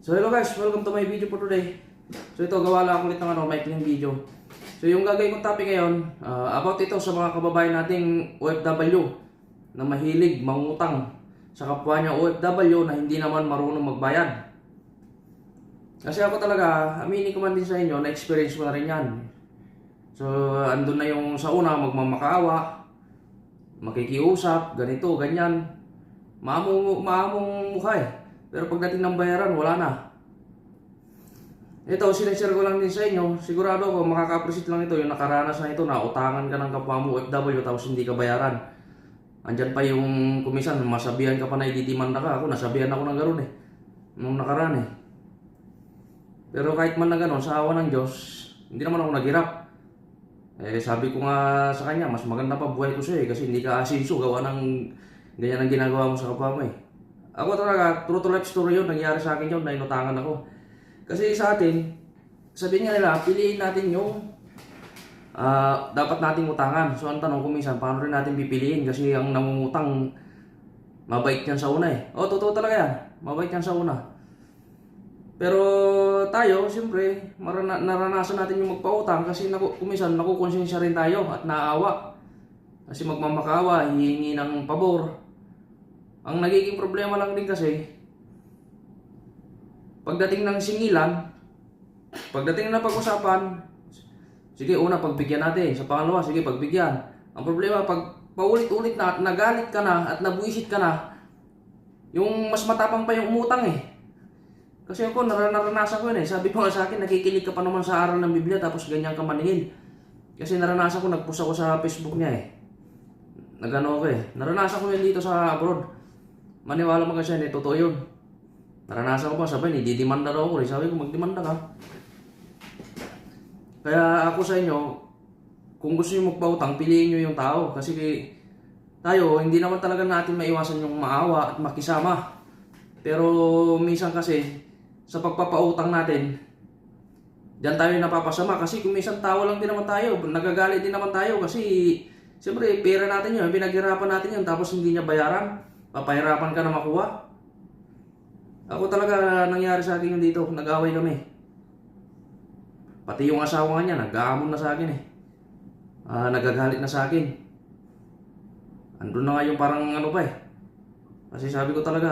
So hello guys, welcome to my video for today. So ito, gawa lang ulit ng ano, maikling video. So yung gagawin kong topic ngayon, ah, about ito sa mga kababayan nating OFW na mahilig mangutang sa kapwa niya OFW na hindi naman marunong magbayad. Kasi ako talaga, aminin ko man din sa inyo, na-experience ko na rin yan. So, andun na yung sa una, magmamakaawa, makikiusap, ganito, ganyan. Maamong, maamong mukha eh. Pero pagdating ng bayaran, wala na. Ito, sinashare ko lang din sa inyo. Sigurado ako, makaka-appreciate lang ito. Yung nakaranas na ito, na utangan ka ng kapwa mo OFW tapos hindi ka bayaran. Andyan pa yung kumisan, masabihan ka pa na ididimanda ka. Ako, nasabihan ako ng gano'n eh. Nung nakaraan eh. Pero kahit man na gano'n, sa awa ng Diyos, hindi naman ako naghirap. Eh, sabi ko nga sa kanya, mas maganda pa buhay ko siya eh, kasi hindi ka asinso, gawa ng ganyan ang ginagawa mo sa kapwa mo eh. Ako talaga, true to life story yun, nangyari sa akin yun, na inutangan ako. Kasi sa atin, sabihin nga nila, piliin natin yung ah, dapat nating utangan. So ang tanong ko minsan, paano rin natin pipiliin? Kasi ang nangungutang, mabait yan sa una eh. O, totoo talaga yan, mabait yan sa una. Pero tayo, siyempre, marana, naranasan natin yung magpautang kasi naku, kumisan nakukonsensya rin tayo at naawa. Kasi magmamakawa, hihingi ng pabor. Ang nagiging problema lang din kasi, pagdating ng singilan, pagdating na pag-usapan, sige una pagbigyan natin, sa pangalawa, sige pagbigyan. Ang problema, pag paulit-ulit na at nagalit ka na at nabuisit ka na, yung mas matapang pa yung umutang eh. Kasi ako, nar- naranasan ko yun eh. Sabi ko nga sa akin, nakikinig ka pa naman sa aral ng Biblia tapos ganyan ka maningil. Kasi naranasan ko, nagpost ako sa Facebook niya eh. Nagano ako eh. Naranasan ko yun dito sa abroad. Maniwala mo kasi eh, totoo yun. Naranasan ko pa, sabi, nididimanda daw ako. Sabi ko, magdemanda ka. Kaya ako sa inyo, kung gusto nyo magpautang, piliin nyo yung tao. Kasi tayo, hindi naman talaga natin maiwasan yung maawa at makisama. Pero minsan kasi, sa pagpapautang natin, diyan tayo napapasama kasi kung minsan tao lang din naman tayo, nagagalit din naman tayo kasi siyempre pera natin yun, pinaghirapan natin yun tapos hindi niya bayaran, papahirapan ka na makuha. Ako talaga nangyari sa akin yun dito, nag-away kami. Pati yung asawa niya, nag-aamon na sa akin eh. Ah, nagagalit na sa akin. Andun na nga yung parang ano pa eh. Kasi sabi ko talaga,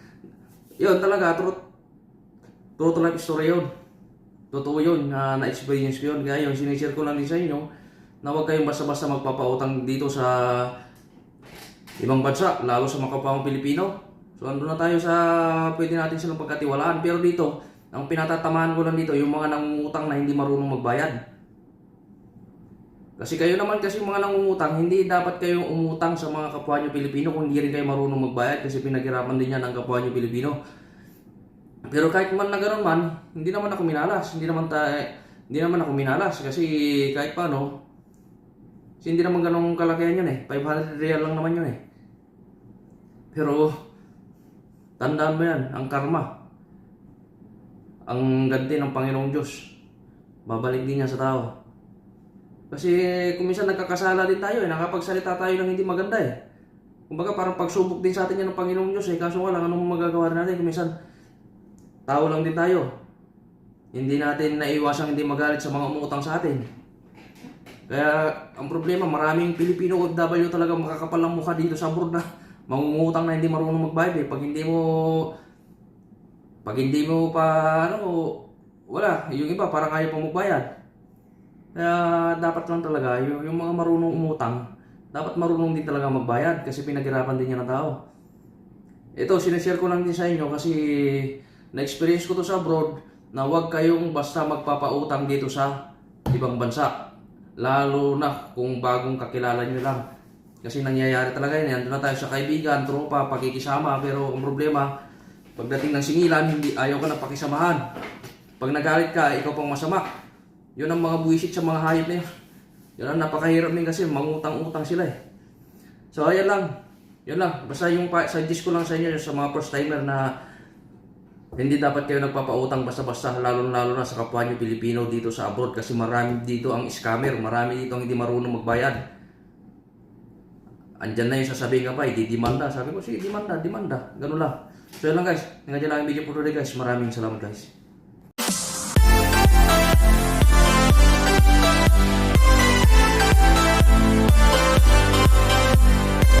yun talaga, true to life story yun. Totoo yun, na na-experience ko yun. Kaya yun, sinishare ko lang din sa inyo, na huwag kayong basta-basta magpapautang dito sa ibang bansa, lalo sa mga kapwa Pilipino. So, andun na tayo sa pwede natin silang pagkatiwalaan. Pero dito, ang pinatatamaan ko lang dito, yung mga nangungutang na hindi marunong magbayad. Kasi kayo naman kasi mga nangungutang, hindi dapat kayong umutang sa mga kapwa nyo Pilipino kung hindi rin kayo marunong magbayad kasi pinaghirapan din yan ng kapwa nyo Pilipino. Pero kahit man na gano'n man, hindi naman ako minalas. Hindi naman ta hindi naman ako minalas kasi kahit paano, kasi hindi naman ganong kalakihan yun eh. 500 real lang naman yun eh. Pero, tandaan mo yan, ang karma. Ang ganti ng Panginoong Diyos. Babalik din yan sa tao. Kasi kung minsan nagkakasala din tayo eh, nakapagsalita tayo ng hindi maganda eh. Kumbaga parang pagsubok din sa atin yan ng Panginoong Diyos eh, kaso nga lang anong magagawa natin kung minsan tao lang din tayo. Hindi natin naiwasang hindi magalit sa mga umutang sa atin. Kaya ang problema, maraming Pilipino OFW talaga makakapal ang mukha dito sa abroad na mangungutang na hindi marunong magbayad eh. Pag hindi mo pag hindi mo pa ano, wala, yung iba parang ayaw pa magbayad. Kaya dapat lang talaga, yung, yung mga marunong umutang, dapat marunong din talaga magbayad kasi pinaghirapan din yan ng tao. Ito, sinashare ko lang din sa inyo kasi na-experience ko to sa abroad na huwag kayong basta magpapautang dito sa ibang bansa. Lalo na kung bagong kakilala nyo lang. Kasi nangyayari talaga yun. Nandun na tayo sa kaibigan, tropa, pakikisama. Pero ang problema, pagdating ng singilan, hindi, ayaw ka na pakisamahan. Pag nagalit ka, ikaw pang masama. Yun ang mga buwisit sa mga hayop na yun. Yun ang napakahirap din kasi mangutang-utang sila eh. So ayan lang. Yun lang. Basta yung suggest ko lang sa inyo sa mga first timer na hindi dapat kayo nagpapautang basta-basta lalo-lalo na sa kapwa nyo Pilipino dito sa abroad kasi marami dito ang scammer, marami dito ang hindi marunong magbayad. Andyan na yung sasabihin ka pa, ididimanda. Sabi ko, sige, demanda, demanda. Ganun lang. So yun lang guys. Hanggang dyan lang ang video po today guys. Maraming salamat guys.